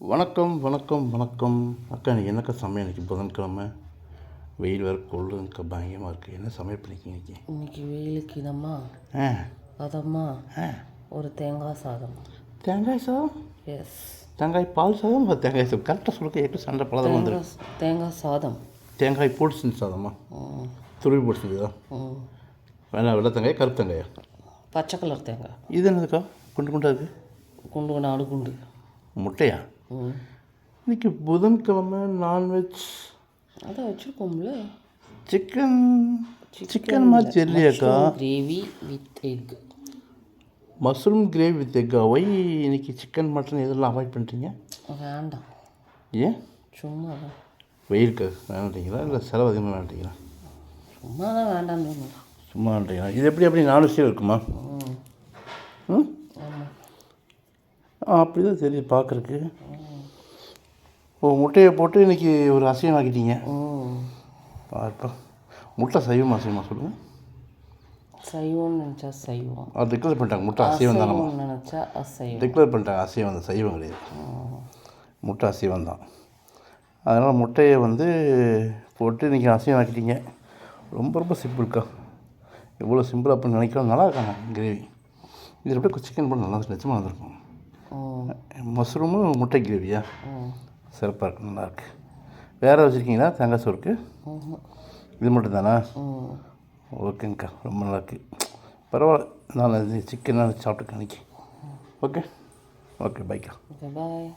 வணக்கம் வணக்கம் வணக்கம். அக்கா இன்றைக்கி என்னக்கா சமையல்? இன்றைக்கி புதன்கிழமை. வெயில் வேறு கொள்ளுங்கக்கா பயங்கரமாக இருக்குது என்ன சமையல் பண்ணிக்கிங்க இன்றைக்கி இன்னைக்கு வெயிலுக்கு இதம்மா. ஆ. அதம்மா ஆ. ஒரு தேங்காய் சாதம். தேங்காய் சாதம்? எஸ் தேங்காய் பால் சாதம் தேங்காய் சாதம்? கரெக்டாக சொல்லுங்க எப்படி சண்டை பலதம் வந்துரு தேங்காய் சாதம். தேங்காய் போட்டு சாதமா? துருவி போட்டு செஞ்சதா. வேணா வெள்ளை தேங்காய் கருப்பு தேங்காயா? பச்சை கலர் தேங்காய். இது என்னதுக்கா? குண்டு குண்டா இருக்குது குண்டு குண்டு. முட்டையா? ம். இன்றைக்கி புதன்கிழமை நான்வெஜ் அதான் வச்சுருக்கோம்ல. சிக்கன் சிக்கன் மாதிரி தெரியலையாக்கா? Gravy with egg mushroom gravy with எக்கா ஒய் இன்னைக்கு சிக்கன் மட்டன் இதெல்லாம் அவாய்ட் பண்ணிட்டீங்க வேண்டாம். ஏன்? சும்மா தான் வெயிலுக்கு வேண்டாட்டீங்களா இல்லை செலவு அதிகமாக வேண்டாட்டீங்களா சும்மா தான் சொன்னேன். சும்மா வேண்டாட்டீங்களா இது எப்படி அப்படி நானூறு இருக்குமா? ம். ஆ அப்படி தான் தெரியுது பார்க்குறக்கு ஓ முட்டையை போட்டு இன்றைக்கி ஒரு அசைவம் ஆக்கிட்டீங்க. ம் பார்ப்பா. முட்டை சைவமா அசைவமா சொல்லுங்கள் சைவம்னு நினச்சா சைவம். அது டிக்ளேர் பண்ணிட்டாங்க. முட்டை அசைவம் அசைவம்னு நினச்சா அசைவம். டிக்ளேர் பண்ணிட்டாங்க. அசைவம் தான் சைவம் கிடையாது. முட்டை அசைவம் தான். அதனால் முட்டையை வந்து போட்டு இன்றைக்கி அசைவம் ஆக்கிட்டீங்க. ரொம்ப ரொம்ப சிம்பிள்க்கா எவ்வளோ சிம்பிள் அப்படின்னு நினைக்கிறோம். நல்லா இருக்காங்க கிரேவி இது எப்படி சிக்கன் போட்டு நல்லா நிச்சயமாக வந்திருக்கும். ம் மஷ்ரூமும் முட்டை கிரேவியா சிறப்பாக இருக்கு. நல்லாயிருக்கு வேறு வச்சுருக்கீங்களா? தேங்காய் சோறுக்கு. இது மட்டும் தானா? ம் ஓகேங்க்கா ரொம்ப நல்லா இருக்கு. பரவாயில்ல. நான் சிக்கன் சாப்பிட்டுக்கேன் அன்றைக்கி ஓகே? ஓகே பைக்கா பாய்